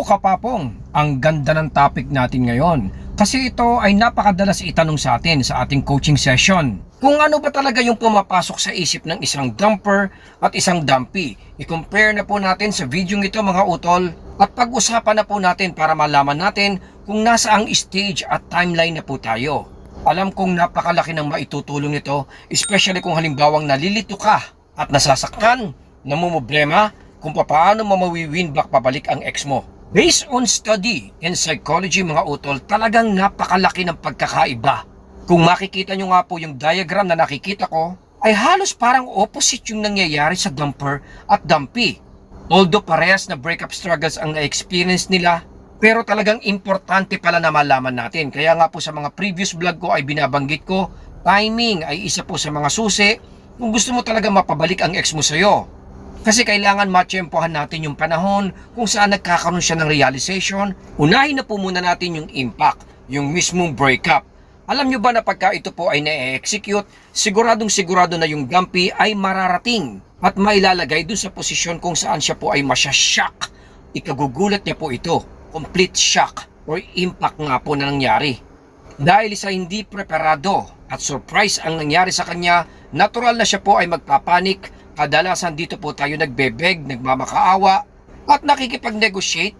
Kapapong, ang ganda ng topic natin ngayon. Kasi ito ay napakadalas itanong sa atin sa ating coaching session. Kung ano ba talaga yung pumapasok sa isip ng isang dumper at isang dumpy. I-compare na po natin sa video ito mga utol at pag-usapan na po natin para malaman natin kung nasa ang stage at timeline na po tayo. Alam kong napakalaki ng maitutulong nito, especially kung halimbawang nalilito ka at nasasaktan, namumblema, kung paano mo mawi-win back pabalik ang ex mo. Based on study and psychology mga utol, talagang napakalaki ng pagkakaiba. Kung makikita nyo nga po yung diagram na nakikita ko, ay halos parang opposite yung nangyayari sa dumper at dumpy. Although parehas na breakup struggles ang na-experience nila, pero talagang importante pala na malaman natin. Kaya nga po sa mga previous vlog ko ay binabanggit ko, timing ay isa po sa mga susi kung gusto mo talaga mapabalik ang ex mo sa'yo. Kasi kailangan matsyempohan natin yung panahon kung saan nagkakaroon siya ng realization. Unahin na po muna natin yung impact, yung mismong breakup. Alam nyo ba na pagka ito po ay na-execute, siguradong sigurado na yung dumpy ay mararating at mailalagay dun sa posisyon kung saan siya po ay masyashock. Ikagugulat niya po ito, complete shock or impact nga po na nangyari. Dahil sa hindi preparado at surprise ang nangyari sa kanya, natural na siya po ay magpapanik Kadalasan dito po tayo nagbebeg, nagmamakaawa at nakikipag-negotiate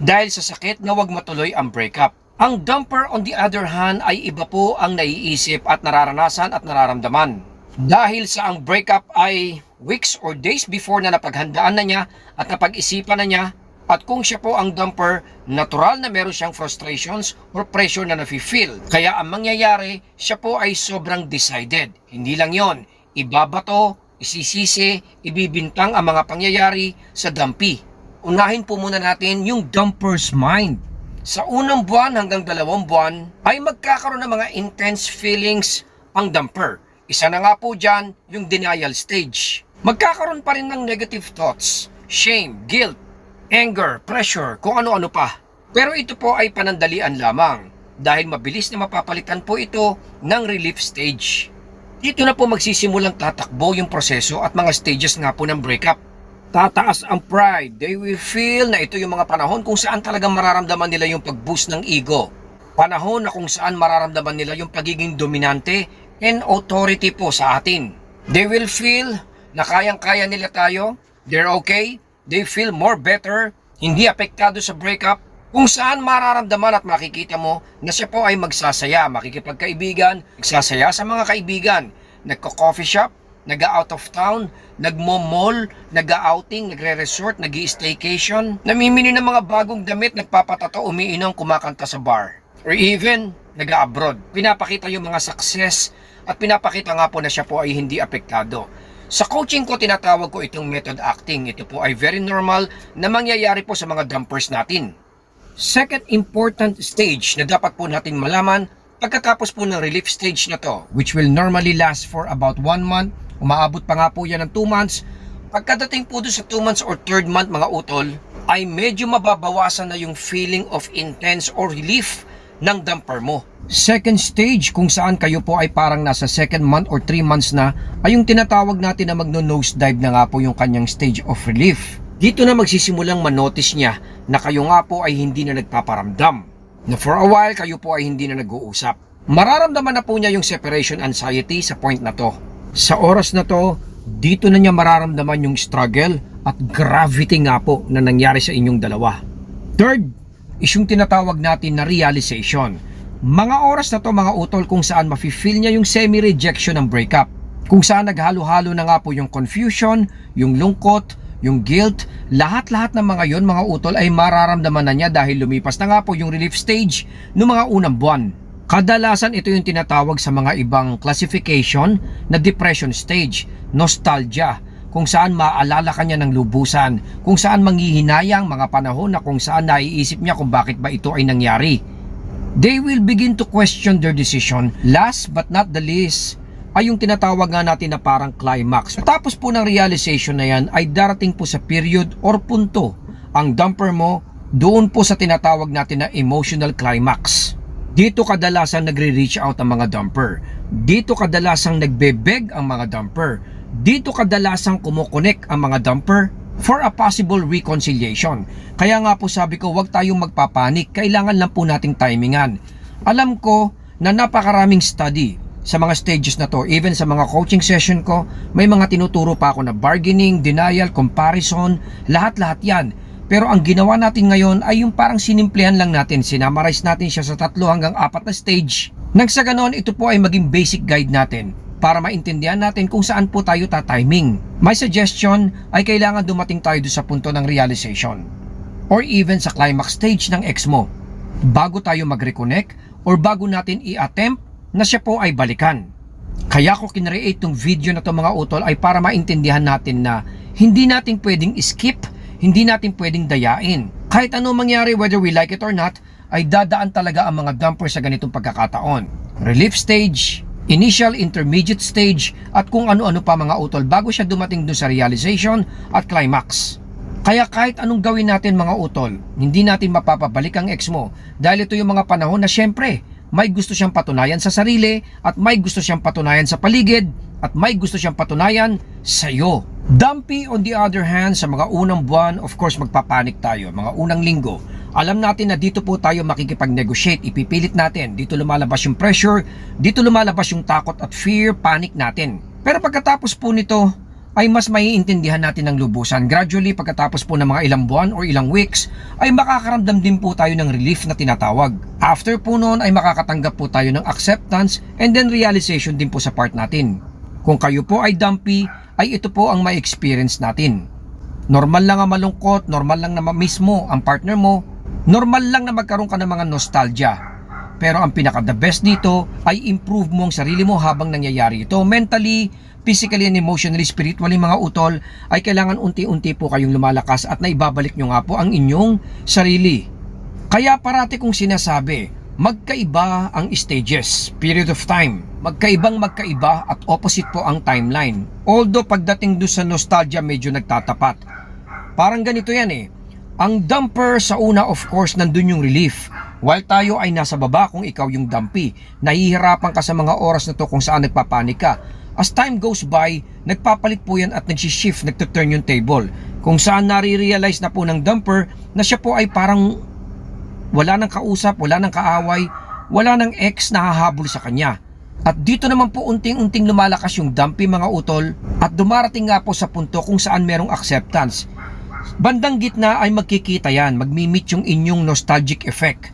dahil sa sakit na wag matuloy ang breakup. Ang dumper on the other hand ay iba po ang naiisip at nararanasan at nararamdaman. Dahil sa ang breakup ay weeks or days before na napaghandaan na niya at napag-isipan na niya at kung siya po ang dumper, natural na meron siyang frustrations or pressure na nafe-feel. Kaya ang mangyayari, siya po ay sobrang decided. Hindi lang yon, ibabato, isisisi, ibibintang ang mga pangyayari sa dampi. Unahin po muna natin yung dumper's mind. Sa unang buwan hanggang dalawang buwan ay magkakaroon ng mga intense feelings ang dumper. Isa na nga po dyan yung denial stage. Magkakaroon pa rin ng negative thoughts, shame, guilt, anger, pressure, kung ano-ano pa. Pero ito po ay panandalian lamang dahil mabilis na mapapalitan po ito ng relief stage. Dito na po magsisimulang tatakbo yung proseso at mga stages nga po ng breakup. Tataas ang pride. They will feel na ito yung mga panahon kung saan talagang mararamdaman nila yung pag-boost ng ego. Panahon na kung saan mararamdaman nila yung pagiging dominante and authority po sa atin. They will feel na kayang-kaya nila tayo. They're okay. They feel more better. Hindi apektado sa breakup kung saan mararamdaman at makikita mo na siya po ay magsasaya, makikipagkaibigan, magsasaya sa mga kaibigan, nagko-coffee shop, nag-out of town, nagmo-mall, nag-outing, nagre-resort, nag staycation namimili ng mga bagong damit, nagpapatato, umiinom, kumakanta sa bar. Or even, nag-abroad. Pinapakita yung mga success at pinapakita nga po na siya po ay hindi apektado. Sa coaching ko, tinatawag ko itong method acting. Ito po ay very normal na mangyayari po sa mga dumpers natin. Second important stage na dapat po natin malaman pagkatapos po ng relief stage na to, which will normally last for about 1 month, umaabot pa nga po yan ng 2 months, pagkadating po doon sa 2 months or 3rd month mga utol, ay medyo mababawasan na yung feeling of intense or relief ng damper mo. Second stage kung saan kayo po ay parang nasa second month or 3 months na ay yung tinatawag natin na magno-nose dive na nga po yung kanyang stage of relief. Dito na magsisimulang manotice niya na kayo nga po ay hindi na nagpaparamdam. Na for a while kayo po ay hindi na nag-uusap. Mararamdaman na po niya yung separation anxiety sa point na to. Sa oras na to, dito na niya mararamdaman yung struggle at gravity nga po na nangyari sa inyong dalawa. Third is yung tinatawag natin na realization. Mga oras na to mga utol kung saan mafe-feel niya yung semi-rejection ng breakup. Kung saan naghalo-halo na nga po yung confusion, yung lungkot, yung guilt, lahat-lahat ng mga yon mga utol ay mararamdaman na niya dahil lumipas na nga po yung relief stage ng mga unang buwan. Kadalasan ito yung tinatawag sa mga ibang classification na depression stage, nostalgia, kung saan maaalala kanya ng lubusan, kung saan manghihinayang mga panahon na kung saan naiisip niya kung bakit ba ito ay nangyari. They will begin to question their decision. Last but not the least, ay yung tinatawag nga natin na parang climax. Tapos po ng realization na yan ay darating po sa period or punto ang dumper mo doon po sa tinatawag natin na emotional climax. Dito kadalasan nagre-reach out ang mga dumper. Dito kadalasang nagbe-beg ang mga dumper. Dito kadalasang kumukonek ang mga dumper. for a possible reconciliation. Kaya nga po sabi ko, huwag tayong magpapanik. Kailangan lang po nating timingan. Alam ko na napakaraming study sa mga stages na to, even sa mga coaching session ko, may mga tinuturo pa ako na bargaining, denial, comparison, lahat-lahat yan. Pero ang ginawa natin ngayon ay yung parang sinimplihan lang natin, sinamarize natin siya sa tatlo hanggang apat na stage. Nang sa ganon, ito po ay maging basic guide natin para maintindihan natin kung saan po tayo tatiming. My suggestion ay kailangan dumating tayo sa punto ng realization or even sa climax stage ng ex mo bago tayo mag-reconnect or bago natin i-attempt na siya po ay balikan. Kaya ko kinreate tong video na to mga utol ay para maintindihan natin na hindi natin pwedeng skip, hindi natin pwedeng dayain. Kahit ano mangyari whether we like it or not, ay dadaan talaga ang mga dumper sa ganitong pagkakataon. Relief stage, initial intermediate stage, at kung ano-ano pa mga utol bago siya dumating dun sa realization at climax. Kaya kahit anong gawin natin mga utol, hindi natin mapapabalik ang ex mo dahil ito yung mga panahon na syempre may gusto siyang patunayan sa sarili at may gusto siyang patunayan sa paligid at may gusto siyang patunayan sa iyo. Dumpy on the other hand, sa mga unang buwan, of course magpapanik tayo, mga unang linggo. Alam natin na dito po tayo makikipag-negotiate, ipipilit natin. Dito lumalabas yung pressure, dito lumalabas yung takot at fear, panic natin. Pero pagkatapos po nito, ay mas maiintindihan natin ng lubusan. Gradually, pagkatapos po ng mga ilang buwan or ilang weeks, ay makakaramdam din po tayo ng relief na tinatawag. After po noon ay makakatanggap po tayo ng acceptance and then realization din po sa part natin. Kung kayo po ay dumpy, ay ito po ang may experience natin. Normal lang ang malungkot, normal lang na ma-miss mo ang partner mo, normal lang na magkaroon ka ng mga nostalgia. Pero ang pinaka the best dito ay improve mo ang sarili mo habang nangyayari ito. Mentally, physically and emotionally, spiritually mga utol, ay kailangan unti-unti po kayong lumalakas at naibabalik nyo nga po ang inyong sarili. Kaya parati kong sinasabi, magkaiba ang stages, period of time. Magkaibang magkaiba at opposite po ang timeline. Although pagdating doon sa nostalgia medyo nagtatapat. Parang ganito yan eh. Ang dumper sa una of course nandun yung relief. While tayo ay nasa baba kung ikaw yung dumpy. Nahihirapan ka sa mga oras na to kung saan nagpapanik ka. As time goes by, nagpapalit po yan at nagsishift, nagtuturn yung table. Kung saan nare-realize na po ng dumper na siya po ay parang wala nang kausap, wala nang kaaway, wala nang ex na hahabol sa kanya. At dito naman po unting-unting lumalakas yung dumpy mga utol at dumarating nga po sa punto kung saan merong acceptance. Bandang gitna ay magkikita yan, magmi-meet yung inyong nostalgic effect.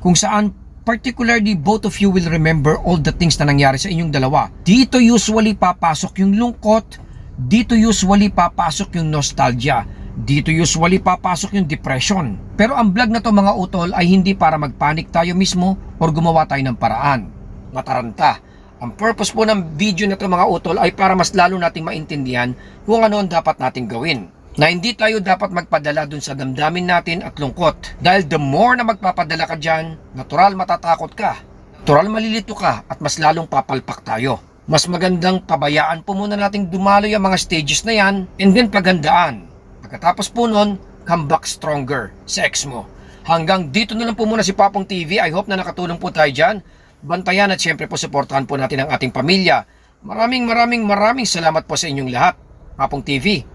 Kung saan particularly both of you will remember all the things na nangyari sa inyong dalawa. Dito usually papasok yung lungkot, dito usually papasok yung nostalgia, dito usually papasok yung depression. Pero ang vlog na to mga utol ay hindi para magpanik tayo mismo or gumawa tayo ng paraan. Mataranta. Ang purpose po ng video na to mga utol ay para mas lalo nating maintindihan kung ano ang dapat nating gawin na hindi tayo dapat magpadala dun sa damdamin natin at lungkot. Dahil the more na magpapadala ka dyan, natural matatakot ka. Natural malilito ka at mas lalong papalpak tayo. Mas magandang pabayaan po muna nating dumaloy ang mga stages na yan and then pagandaan. Pagkatapos po nun, come back stronger sa ex mo. Hanggang dito na lang po muna si Papong TV. I hope na nakatulong po tayo dyan. Bantayan at syempre po supportahan po natin ang ating pamilya. Maraming maraming maraming salamat po sa inyong lahat. Papong TV,